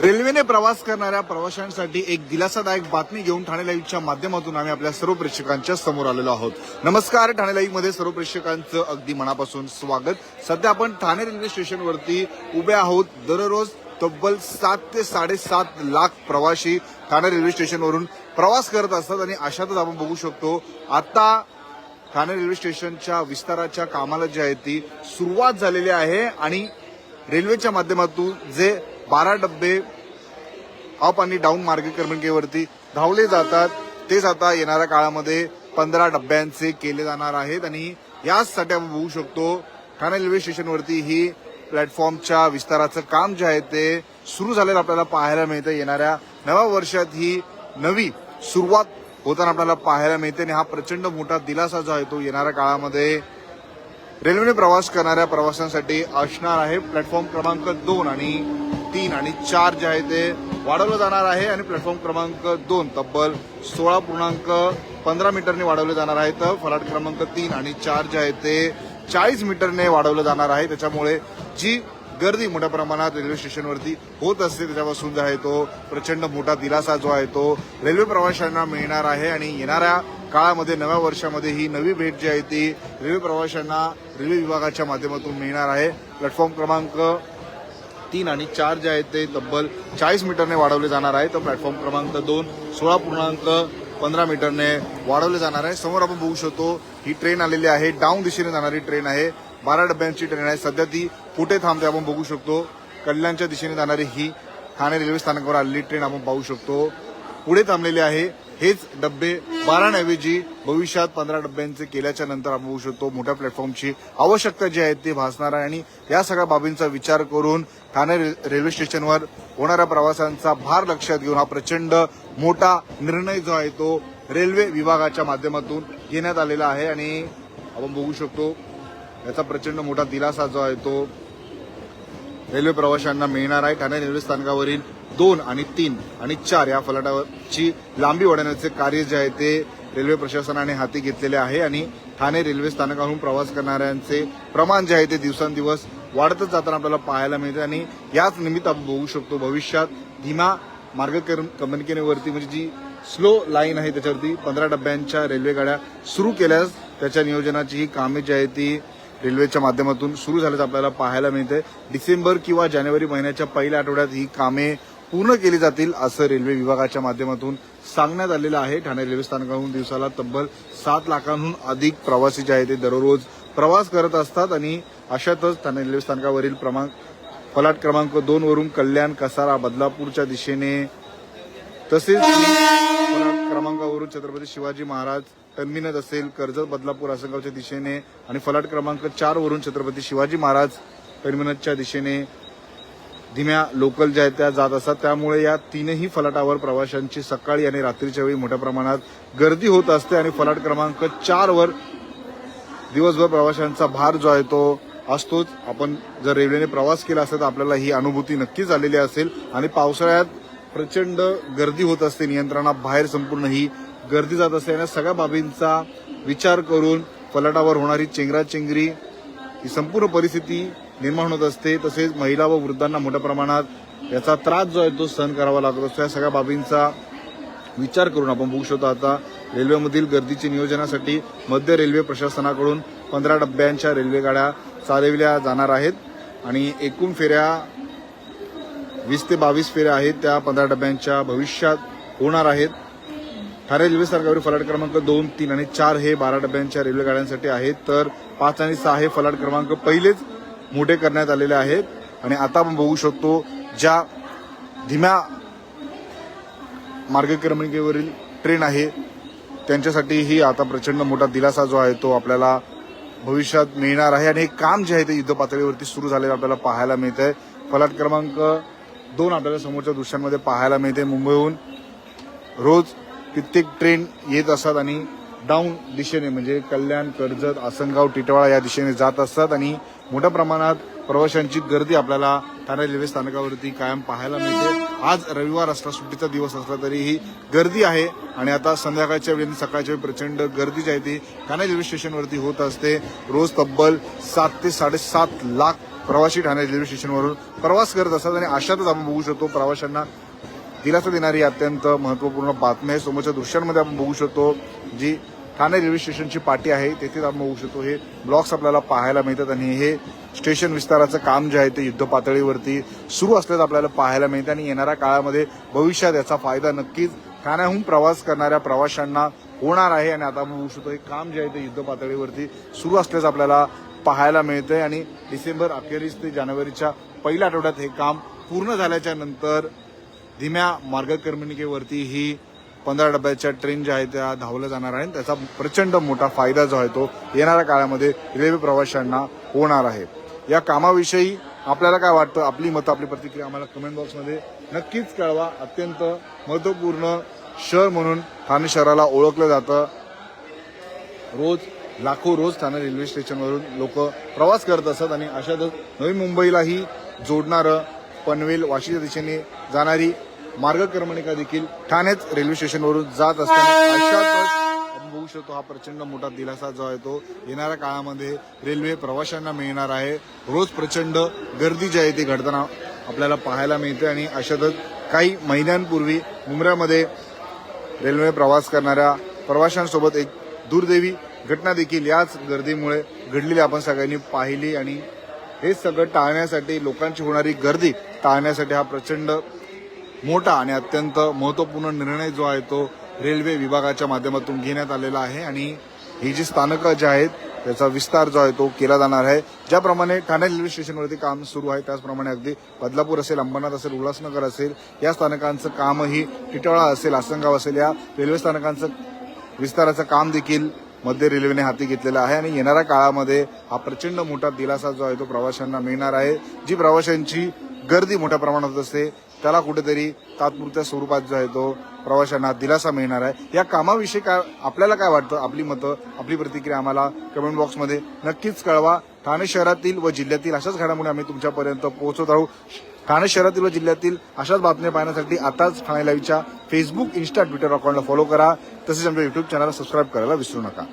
रेल्वेने प्रवास करणाऱ्या प्रवाशांसाठी एक दिलासादायक बातमी घेऊन ठाणे लाईव्हच्या माध्यमातून आम्ही आपल्या सर्व प्रेक्षकांच्या समोर आलेलो आहोत. नमस्कार ठाणे लाईव्हमध्ये सर्व प्रेक्षकांचं अगदी मनापासून स्वागत. सध्या आपण ठाणे रेल्वे स्टेशनवरती उभे आहोत. दररोज तब्बल सात ते साडेसात लाख प्रवासी ठाणे रेल्वे स्टेशनवरून प्रवास करत असतात आणि अशातच आपण बघू शकतो आता ठाणे रेल्वे स्टेशनच्या विस्ताराच्या कामाला जी आहे ती सुरुवात झालेली आहे आणि रेल्वेच्या माध्यमातून जे बारा डब्बे अप आणि डाऊन मार्ग क्रमांकावरती धावले जातात. तेच आता येणाऱ्या काळामध्ये पंधरा डब्यांचे केले जाणार आहेत आणि याचसाठी आपण बघू शकतो ठाणे रेल्वे स्टेशनवरती ही प्लॅटफॉर्मच्या विस्ताराचं काम जे आहे ते सुरू झालेलं आपल्याला पाहायला मिळतं येणाऱ्या नव्या वर्षात ही नवी सुरुवात होताना आपल्याला पाहायला मिळते आणि हा प्रचंड मोठा दिलासा जो आहे तो येणाऱ्या काळामध्ये रेल्वेने प्रवास करणाऱ्या प्रवाशांसाठी असणार आहे. प्लॅटफॉर्म क्रमांक दोन आणि तीन आणि चार जे आहे ते वाढवलं जाणार आहे आणि प्लॅटफॉर्म क्रमांक दोन तब्बल सोळा पूर्णांक पंधरा मीटरने वाढवले जाणार आहे. तर फलाट क्रमांक तीन आणि चार जे आहे ते चाळीस मीटरने वाढवलं जाणार आहे. त्याच्यामुळे जी गर्दी मोठ्या प्रमाणात रेल्वे स्टेशनवरती होत असते त्याच्यापासून जो आहे तो प्रचंड मोठा दिलासा जो आहे तो रेल्वे प्रवाशांना मिळणार आहे. आणि येणाऱ्या काळामध्ये नव्या वर्षामध्ये ही नवी भेट जी आहे ती रेल्वे प्रवाशांना रेल्वे विभागाच्या माध्यमातून मिळणार आहे. प्लॅटफॉर्म क्रमांक तीन आणि चार जे आहेत ते तब्बल चाळीस मीटरने वाढवले जाणार आहे तर प्लॅटफॉर्म क्रमांक दोन सोळा पूर्णांक पंधरा मीटरने वाढवले जाणार आहे. समोर आपण बघू शकतो ही ट्रेन आलेली आहे. डाऊन दिशेने जाणारी ट्रेन आहे. बारा डब्यांची ट्रेन आहे. सध्या ती कुठे थांबते आपण बघू शकतो. कल्याणच्या दिशेने जाणारी ही ठाणे रेल्वे स्थानकावर आलेली ट्रेन आपण पाहू शकतो. पुढे थांबलेली आहे हेच डब्बे बाराऐवजी भविष्यात पंधरा डब्यांचे केल्याच्यानंतर आपण बघू शकतो मोठ्या प्लॅटफॉर्मची आवश्यकता जी आहे ती भासणार आहे. आणि या सगळ्या बाबींचा विचार करून ठाणे रे- रेल्वे स्टेशनवर होणाऱ्या प्रवासांचा भार लक्षात घेऊन हा प्रचंड मोठा निर्णय जो आहे तो रेल्वे विभागाच्या माध्यमातून घेण्यात आलेला आहे. आणि आपण बघू शकतो याचा प्रचंड मोठा दिलासा जो आहे तो रेल्वे प्रवाशांना मिळणार आहे. ठाणे रेल्वे स्थानकावरील दोन आणि तीन आणि चार या फलाटावरची लांबी वाढवण्याचे कार्य जे आहे ते रेल्वे प्रशासनाने हाती घेतलेले आहे आणि ठाणे रेल्वे स्थानकावरून प्रवास करणाऱ्यांचे प्रमाण जे आहे ते दिवसांदिवस वाढतच जाताना आपल्याला पाहायला मिळते आणि याच निमित्त आपण बघू शकतो भविष्यात धीमा मार्ग कंपनिकेनेवरती म्हणजे जी स्लो लाईन आहे त्याच्यावरती पंधरा डब्यांच्या रेल्वे गाड्या सुरू केल्यास त्याच्या नियोजनाची ही कामे जी आहे ती रेल्वेच्या माध्यमातून सुरू झाल्याचं आपल्याला पाहायला मिळते. डिसेंबर किंवा जानेवारी महिन्याच्या पहिल्या आठवड्यात ही कामे पूर्ण केली जातील असं रेल्वे विभागाच्या माध्यमातून सांगण्यात आलेलं आहे. ठाणे रेल्वे स्थानकाहून दिवसाला तब्बल सात लाखांहून अधिक प्रवासी जे आहे ते दररोज प्रवास करत असतात आणि अशातच ठाणे रेल्वे स्थानकावरील क्रमांक फलाट क्रमांक दोन वरून कल्याण कसारा बदलापूरच्या दिशेने तसेच फलाट क्रमांकावरून छत्रपती शिवाजी महाराज टर्मिनस असेल कर्जत बदलापूर आसनगावच्या दिशेने आणि फलाट क्रमांक चार वरून छत्रपती शिवाजी महाराज टर्मिनसच्या दिशेने धीम्या लोकल ज्या आहेत त्या जात असतात. त्यामुळे या तीनही फलाटावर प्रवाशांची सकाळी आणि रात्रीच्या वेळी मोठ्या प्रमाणात गर्दी होत असते आणि फलाट क्रमांक चार वर दिवसभर प्रवाशांचा भार जो आहे तो असतोच. आपण जर रेल्वेने प्रवास केला असेल तर आपल्याला ही अनुभूती नक्कीच आलेली असेल. आणि पावसाळ्यात प्रचंड गर्दी होत असते. नियंत्रणाबाहेर संपूर्ण ही गर्दी जात असते. आणि या सगळ्या बाबींचा विचार करून फलाटावर होणारी चेंगराचेंगरी ही संपूर्ण परिस्थिती निर्माण होत असते. तसेच महिला व वृद्धांना मोठ्या प्रमाणात याचा त्रास जो आहे तो सहन करावा लागत असतो. या सगळ्या बाबींचा विचार करून आपण बघू शकतो आता. रेल्वेमधील गर्दीच्या नियोजनासाठी मध्य रेल्वे प्रशासनाकडून पंधरा डब्यांच्या रेल्वे गाड्या चालविल्या जाणार आहेत. आणि एकूण फेऱ्या वीस ते बावीस फेऱ्या आहेत. त्या पंधरा डब्यांच्या भविष्यात होणार आहेत. ठाणे रेल्वे स्थानकावरील फलाट क्रमांक दोन तीन आणि चार हे बारा डब्यांच्या रेल्वे गाड्यांसाठी आहेत. तर पाच आणि सहा हे फलाट क्रमांक पहिलेच मोठे करण्यात आलेले आहेत. आणि आता आपण बघू शकतो ज्या धीम्या मार्गक्रमणिकेवरील ट्रेन आहे त्यांच्यासाठीही आता प्रचंड मोठा दिलासा जो आहे तो आपल्याला भविष्यात मिळणार आहे. आणि हे काम जे आहे ते युद्ध पातळीवरती सुरू झालेलं आपल्याला पाहायला मिळत आहे फलाट क्रमांक दोन आपल्याला समोरच्या दृश्यांमध्ये पाहायला मिळते मुंबईहून. रोज कित्येक ट्रेन येत असतात आणि डाऊन दिशेने म्हणजे कल्याण कर्जत आसनगाव टिटवाळा या दिशेने जात असतात आणि मोठ्या प्रमाणात प्रवाशांची गर्दी आपल्याला ठाणे रेल्वे स्थानकावरती कायम पाहायला मिळते. आज रविवार असला सुट्टीचा दिवस असला तरीही गर्दी आहे आणि आता संध्याकाळच्या वेळी सकाळच्या वेळी प्रचंड गर्दी जी आहे ती ठाणे रेल्वे स्टेशनवरती होत असते. रोज तब्बल सात ते साडेसात लाख प्रवासी ठाणे रेल्वे स्टेशनवरून प्रवास करत असतात आणि अशातच आपण बघू शकतो प्रवाशांना दिलासा देणारी अत्यंत महत्त्वपूर्ण बातमी आहे. समोरच्या दृश्यांमध्ये आपण बघू शकतो जी ठाणे रेल्वे स्टेशनची पाटी आहे. तेथेच आपण होऊ शकतो हे ब्लॉक्स आपल्याला पाहायला मिळतात आणि हे स्टेशन विस्ताराचं काम जे आहे ते युद्ध पातळीवरती सुरू असल्याचं आपल्याला पाहायला मिळतं आणि येणाऱ्या काळामध्ये भविष्यात याचा फायदा नक्कीच ठाण्याहून प्रवास करणाऱ्या प्रवाशांना होणार आहे. आणि आता आपण होऊ शकतो हे काम जे आहे ते युद्ध पातळीवरती सुरू असल्याचं आपल्याला पाहायला मिळतंय आणि डिसेंबर अखेरीस ते जानेवारीच्या पहिल्या आठवड्यात हे काम पूर्ण झाल्याच्यानंतर धीम्या मार्गक्रमणिकेवरती ही पंधरा डब्याच्या ट्रेन ज्या आहेत त्या धावल्या जाणार आहेत. त्याचा प्रचंड मोठा फायदा जो आहे तो येणाऱ्या काळामध्ये रेल्वे प्रवाशांना होणार आहे. या कामाविषयी आपल्याला काय वाटतं? आपली मतं आपली प्रतिक्रिया आम्हाला कमेंट बॉक्समध्ये नक्कीच कळवा. अत्यंत महत्त्वपूर्ण शहर म्हणून ठाणे शहराला ओळखलं जातं. रोज लाखो रोज ठाणे रेल्वे स्टेशनवरून लोक प्रवास करत असतात आणि अशातच नवी मुंबईलाही जोडणारं पनवेल वाशीच्या दिशेने जाणारी मार्गक्रमणिका देखील ठाणेच रेल्वे स्टेशनवरून जात असताना अशातच बघू शकतो. हा प्रचंड मोठा दिलासा जो आहे तो येणाऱ्या काळामध्ये रेल्वे प्रवाशांना मिळणार आहे. रोज प्रचंड गर्दी जी आहे ती घडताना आपल्याला पाहायला मिळते आणि अशातच काही महिन्यांपूर्वी मुंबऱ्यामध्ये रेल्वे प्रवास करणाऱ्या प्रवाशांसोबत एक दुर्दैवी घटना देखील याच गर्दीमुळे घडलेली आपण सगळ्यांनी पाहिली. आणि हे सगळं टाळण्यासाठी लोकांची होणारी गर्दी टाळण्यासाठी हा प्रचंड मोठा आणि अत्यंत महत्त्वपूर्ण निर्णय जो आहे तो रेल्वे विभागाच्या माध्यमातून घेण्यात आलेला आहे. आणि ही जी स्थानकं जी आहेत त्याचा विस्तार जो आहे तो केला जाणार आहे. ज्याप्रमाणे ठाणे रेल्वे स्टेशनवरती काम सुरू आहे त्याचप्रमाणे अगदी बदलापूर असेल अंबरनाथ असेल उल्हासनगर असेल या स्थानकांचं कामही टिटवाळा असेल आसनगाव असेल या रेल्वे स्थानकांचं विस्ताराचं काम देखील मध्य रेल्वेने हाती घेतलेलं आहे. आणि येणाऱ्या काळामध्ये हा प्रचंड मोठा दिलासा जो आहे तो प्रवाशांना मिळणार आहे. जी प्रवाशांची गर्दी मोठ्या प्रमाणात असते त्याला कुठेतरी तात्पुरत्या स्वरूपात जो आहे तो प्रवाशांना दिलासा मिळणार आहे. या कामाविषयी काय आपल्याला काय वाटतं? आपली मतं आपली प्रतिक्रिया आम्हाला कमेंट बॉक्समध्ये नक्कीच कळवा. ठाणे शहरातील व जिल्ह्यातील अशाच घडामोडी आम्ही तुमच्यापर्यंत पोहोचत राहू. ठाणे शहरातील व जिल्ह्यातील अशाच बातम्या पाहण्यासाठी आताच ठाणे लाईव्हच्या फेसबुक इन्स्टा ट्विटर अकाउंटला फॉलो करा. तसेच आमच्या युट्यूब चॅनलला सबस्क्राईब करायला विसरू नका.